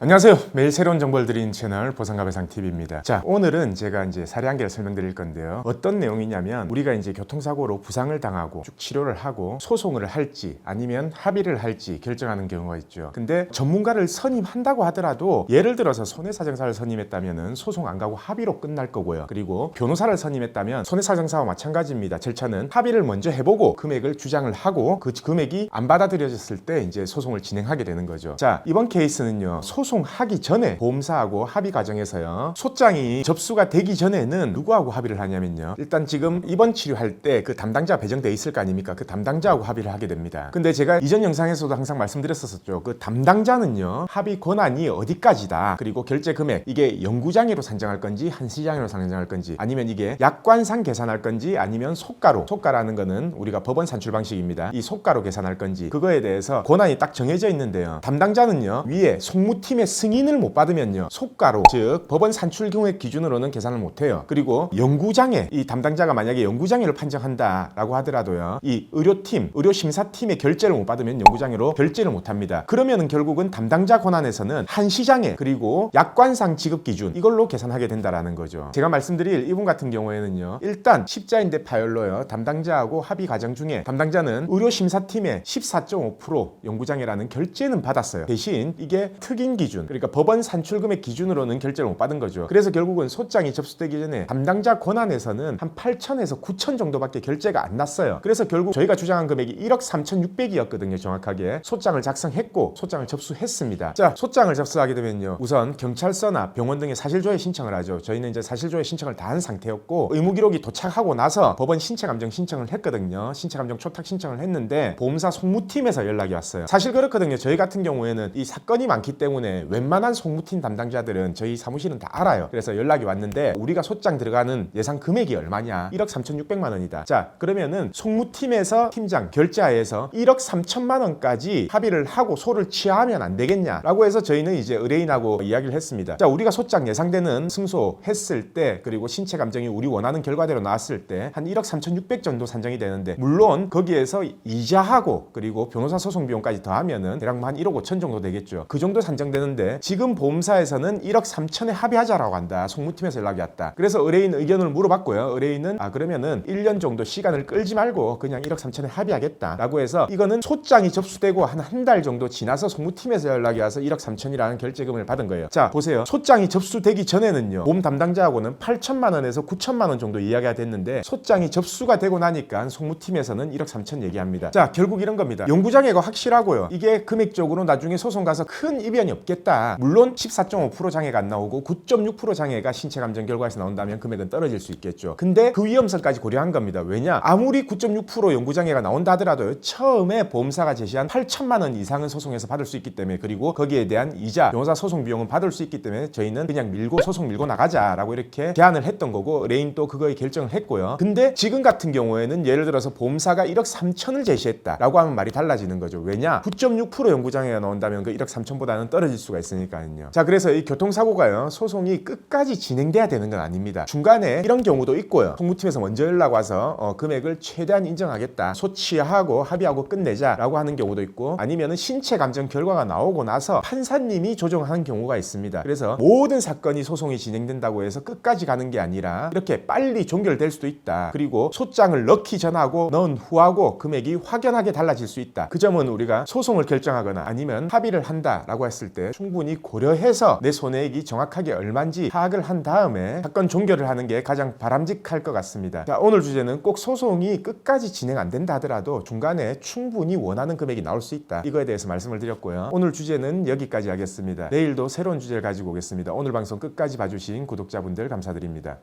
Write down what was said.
안녕하세요. 매일 새로운 정보를 드리는 채널 보상가배상TV입니다. 자, 오늘은 제가 이제 사례 한 개를 설명드릴 건데요. 어떤 내용이냐면 우리가 이제 교통사고로 부상을 당하고 쭉 치료를 하고 소송을 할지 아니면 합의를 할지 결정하는 경우가 있죠. 근데 전문가를 선임한다고 하더라도 예를 들어서 손해사정사를 선임했다면은 소송 안 가고 합의로 끝날 거고요. 그리고 변호사를 선임했다면 손해사정사와 마찬가지입니다. 절차는 합의를 먼저 해보고 금액을 주장을 하고 그 금액이 안 받아들여졌을 때 이제 소송을 진행하게 되는 거죠. 자, 이번 케이스는요. 하기 전에 보험사하고 합의 과정에서요. 소장이 접수가 되기 전에는 누구하고 합의를 하냐면요. 일단 지금 입원 치료할 때 그 담당자 배정돼 있을 거 아닙니까? 그 담당자하고 합의를 하게 됩니다. 근데 제가 이전 영상에서도 항상 말씀드렸었죠. 그 담당자는요. 합의 권한이 어디까지다. 그리고 결제 금액 이게 영구장애로 산정할 건지 한시장애로 산정할 건지 아니면 이게 약관상 계산할 건지 아니면 속가로 속가라는 거는 우리가 법원 산출 방식입니다. 이 속가로 계산할 건지 그거에 대해서 권한이 딱 정해져 있는데요. 담당자는요. 위에 송무팀 의 승인을 못 받으면요. 속가로 즉 법원 산출 경우의 기준으로는 계산을 못 해요. 그리고 영구장애 이 담당자가 만약에 영구장애를 판정한다라고 하더라도요. 이 의료팀, 의료심사팀의 결재를 못 받으면 영구장애로 결재를 못 합니다. 그러면은 결국은 담당자 권한에서는 한 시장애 그리고 약관상 지급 기준 이걸로 계산하게 된다라는 거죠. 제가 말씀드릴 이분 같은 경우에는요. 일단 십자인대 파열로요. 담당자하고 합의 과정 중에 담당자는 의료심사팀의 14.5% 영구장애라는 결재는 받았어요. 대신 이게 특인 기준 그러니까 법원 산출금의 기준으로는 결제를 못 받은 거죠. 그래서 결국은 소장이 접수되기 전에 담당자 권한에서는 한 8천에서 9천 정도밖에 결제가 안 났어요. 그래서 결국 저희가 주장한 금액이 1억 3,600이었거든요. 정확하게 소장을 작성했고 소장을 접수했습니다. 자, 소장을 접수하게 되면요. 우선 경찰서나 병원 등에 사실조회 신청을 하죠. 저희는 이제 사실조회 신청을 다 한 상태였고 의무 기록이 도착하고 나서 법원 신체 감정 신청을 했거든요. 신체 감정 초탁 신청을 했는데 보험사 송무팀에서 연락이 왔어요. 사실 그렇거든요. 저희 같은 경우에는 이 사건이 많기 때문에 웬만한 송무팀 담당자들은 저희 사무실은 다 알아요. 그래서 연락이 왔는데 우리가 소장 들어가는 예상 금액이 얼마냐? 1억 3,600만 원이다. 자, 그러면은 송무팀에서 팀장 결제하에서 1억 3천만 원까지 합의를 하고 소를 취하하면 안 되겠냐라고 해서 저희는 이제 의뢰인하고 이야기를 했습니다. 자, 우리가 소장 예상되는 승소 했을 때 그리고 신체 감정이 우리 원하는 결과대로 나왔을 때 한 1억 3,600 정도 산정이 되는데 물론 거기에서 이자하고 그리고 변호사 소송 비용까지 더하면은 대략 한 1억 5천 정도 되겠죠. 그 정도 산정되 는데 지금 보험사에서는 1억 3천에 합의하자라고 한다. 송무팀에서 연락이 왔다. 그래서 의뢰인 의견을 물어봤고요. 의뢰인은 아 그러면은 1년 정도 시간을 끌지 말고 그냥 1억 3천에 합의하겠다라고 해서 이거는 소장이 접수되고 한 한 달 정도 지나서 송무팀에서 연락이 와서 1억 3천이라는 결제금을 받은 거예요. 자 보세요. 소장이 접수되기 전에는요. 보험 담당자하고는 8천만 원에서 9천만 원 정도 이야기가 됐는데 소장이 접수가 되고 나니까 송무팀에서는 1억 3천 얘기합니다. 자 결국 이런 겁니다. 영구장애가 확실하고요. 이게 금액적으로 나중에 소송 가서 큰 이변이 없 겠다. 물론 14.5% 장애가 안 나오고 9.6% 장애가 신체 감정 결과에서 나온다면 금액은 떨어질 수 있겠죠. 근데 그 위험성까지 고려한 겁니다. 왜냐? 아무리 9.6% 영구 장애가 나온다 하더라도 처음에 보험사가 제시한 8천만 원 이상은 소송에서 받을 수 있기 때문에 그리고 거기에 대한 이자, 변호사 소송 비용은 받을 수 있기 때문에 저희는 그냥 밀고 소송 밀고 나가자라고 이렇게 제안을 했던 거고 레인 또 그거에 결정을 했고요. 근데 지금 같은 경우에는 예를 들어서 보험사가 1억 3천을 제시했다라고 하면 말이 달라지는 거죠. 왜냐? 9.6% 영구 장애가 나온다면 그 1억 3천보다는 떨어질 수가 있으니까요. 자, 그래서 이 교통사고가요. 소송이 끝까지 진행돼야 되는 건 아닙니다. 중간에 이런 경우도 있고요. 송무팀에서 먼저 연락 와서 어, 금액을 최대한 인정하겠다. 소치하고 합의하고 끝내자라고 하는 경우도 있고 아니면은 신체 감정 결과가 나오고 나서 판사님이 조정하는 경우가 있습니다. 그래서 모든 사건이 소송이 진행된다고 해서 끝까지 가는 게 아니라 이렇게 빨리 종결될 수도 있다. 그리고 소장을 넣기 전하고 넣은 후하고 금액이 확연하게 달라질 수 있다. 그 점은 우리가 소송을 결정하거나 아니면 합의를 한다라고 했을 때 충분히 고려해서 내 손해액이 정확하게 얼마인지 파악을 한 다음에 사건 종결을 하는 게 가장 바람직할 것 같습니다. 자, 오늘 주제는 꼭 소송이 끝까지 진행 안 된다 하더라도 중간에 충분히 원하는 금액이 나올 수 있다. 이거에 대해서 말씀을 드렸고요. 오늘 주제는 여기까지 하겠습니다. 내일도 새로운 주제를 가지고 오겠습니다. 오늘 방송 끝까지 봐주신 구독자분들 감사드립니다.